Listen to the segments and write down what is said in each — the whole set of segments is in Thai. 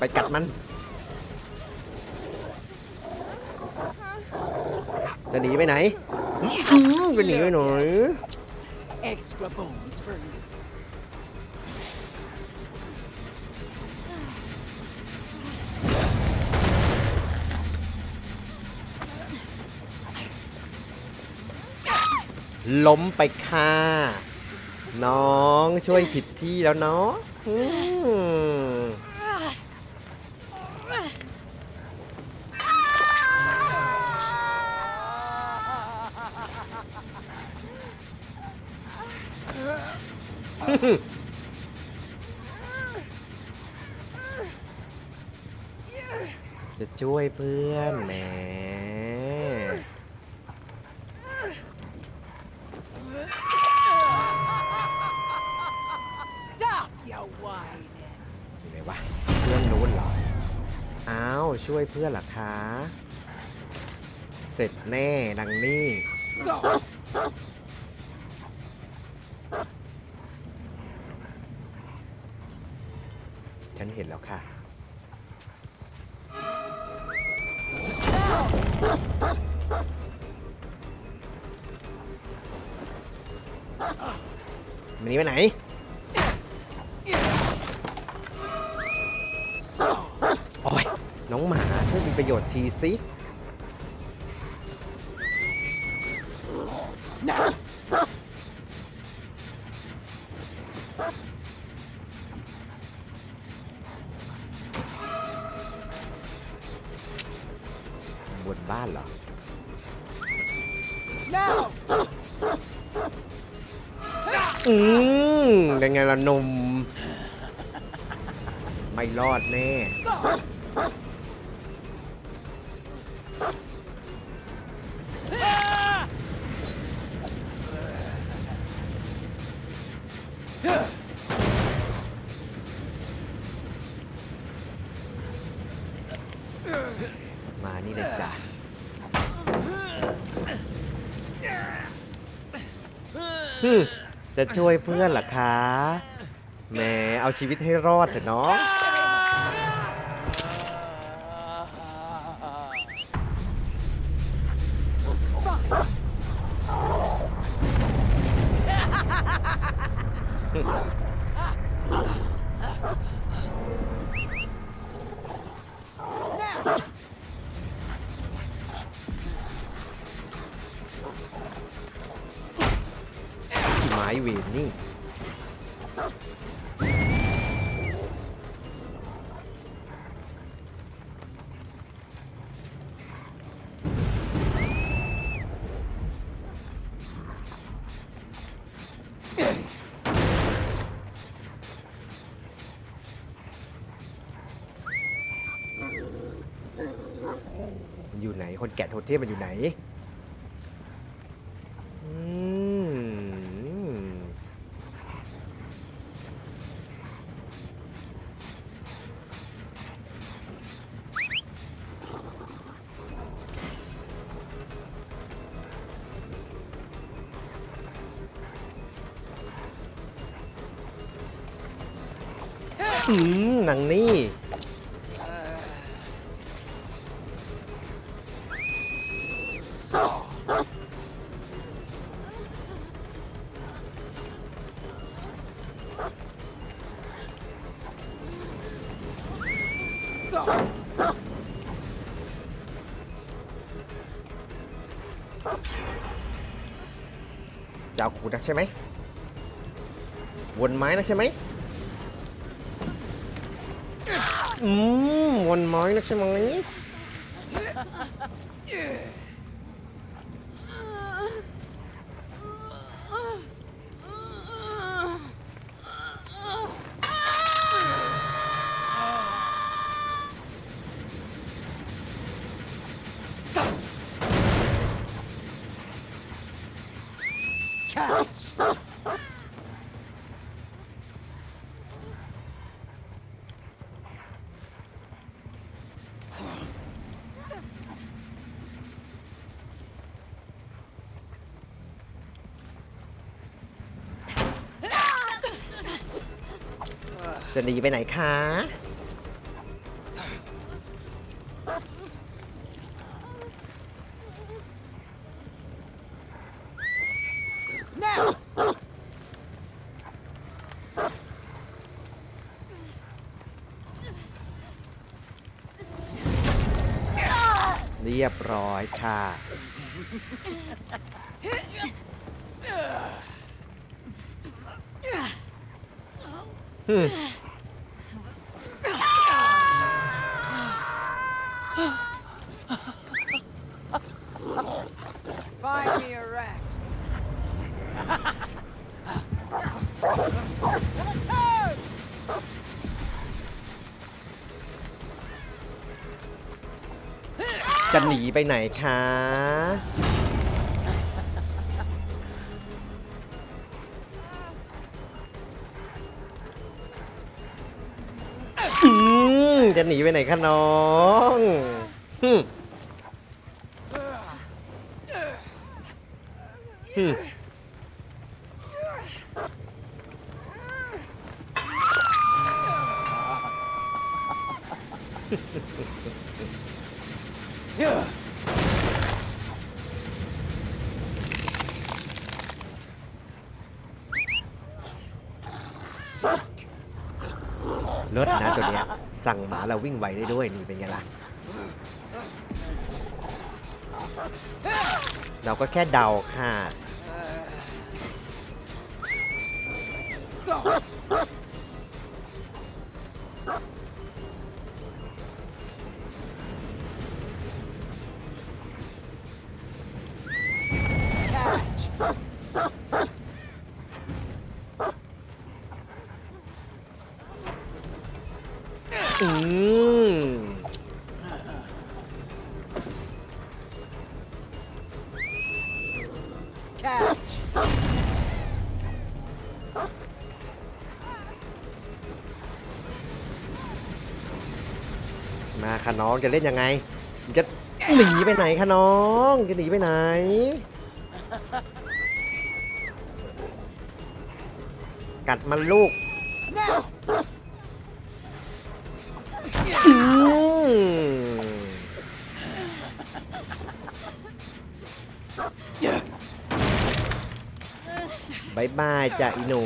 ไปกัดมัน จะหนีไปไหนอืมจะหนีไปหน่อย Extra bones for you. ล้มไปค่ะ น้องช่วยผิดที่แล้วเนาะอืม จะช่วยเพื่อนแหม Stop, you whining. อยู่ไหนวะเพื่อนนู้นเหรอ อ้าว ช่วยเพื่อนเหรอคะ เสร็จแน่ดังนี่ ฉันเห็นแล้วค่ะ มันนีไปไหน โอ้ย น้องหมาช่วยมีประโยชน์ทีสิานเหรอ Now. อืมยังไงล่ะหนมไม่รอดแน่ ฮึจะช่วยเพื่อนเหรอคะแหมเอาชีวิตให้รอดเถอะเนาะ Now. ไม้เวรนี่ มันอยู่ไหน คนแกะโทเทพมันอยู่ไหน อืมหนังนี่จะเอากูนักใช่ไหมวนไม้นักใช่ไหม อืมวนไม้นักใช่ไหม Catch. จะหนีไปไหนคะเรียบร้อยค่ะฮึ Find me a rat. Attack! จะหนีไปไหนคะ จะหนีไปไหนคะน้องฮึมฮึ รถนะตัวเนี้ยสั่งหมาเราวิ่งไวได้ด้วยนี่เป็นไงล่ะ เราก็แค่เดาค่ะ Catch! มาค่ะน้องจะเล่นยังไงจะหนีไปไหนคะน้องจะหนีไปไหน กัดมันลูก Now! อืมบายบายจ้ะอีหนู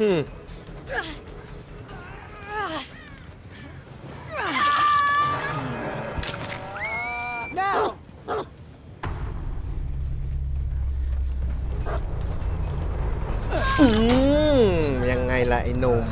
ฮึม Now! อืมยังไงล่ะไอ้หนุ่ม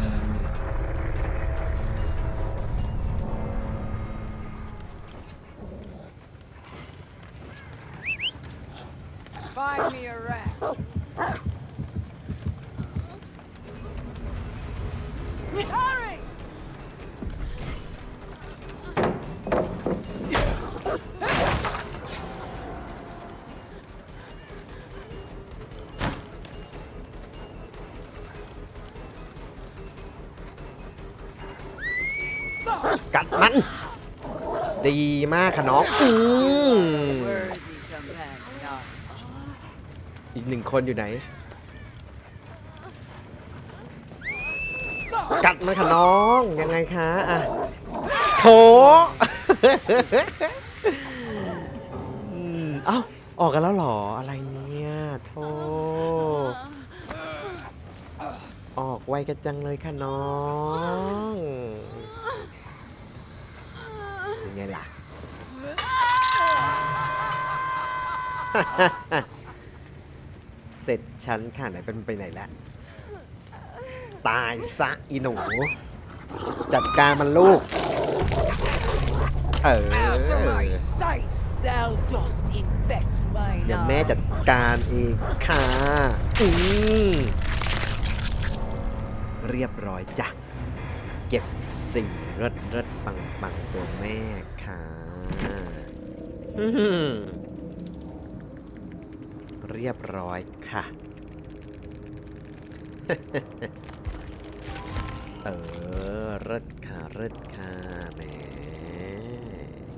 กัดมัน ดีมากค่ะน้องอืมอีกหนึ่งคนอยู่ไหน กัดมันค่ะน้องยังไงคะอะโถเอ้าออกกันแล้วหรออะไรเนี่ยโธ่ออกไวกันจังเลยค่ะน้องยั งไงล่ะ เสร็จฉันค่ะไหนเป็นไปไหนแล้ว ตายซะอีหนู จัดการมันลูก เออ Out of my sight! Thou dost infect my เดี๋ยวแม่จัดการเองค่ะอืมเรียบร้อยจ้ะ เก็บสี่รถรถปังปังตัวแม่ค่ะเรียบร้อยค่ะ เออรถค่ะรถค่ะแม่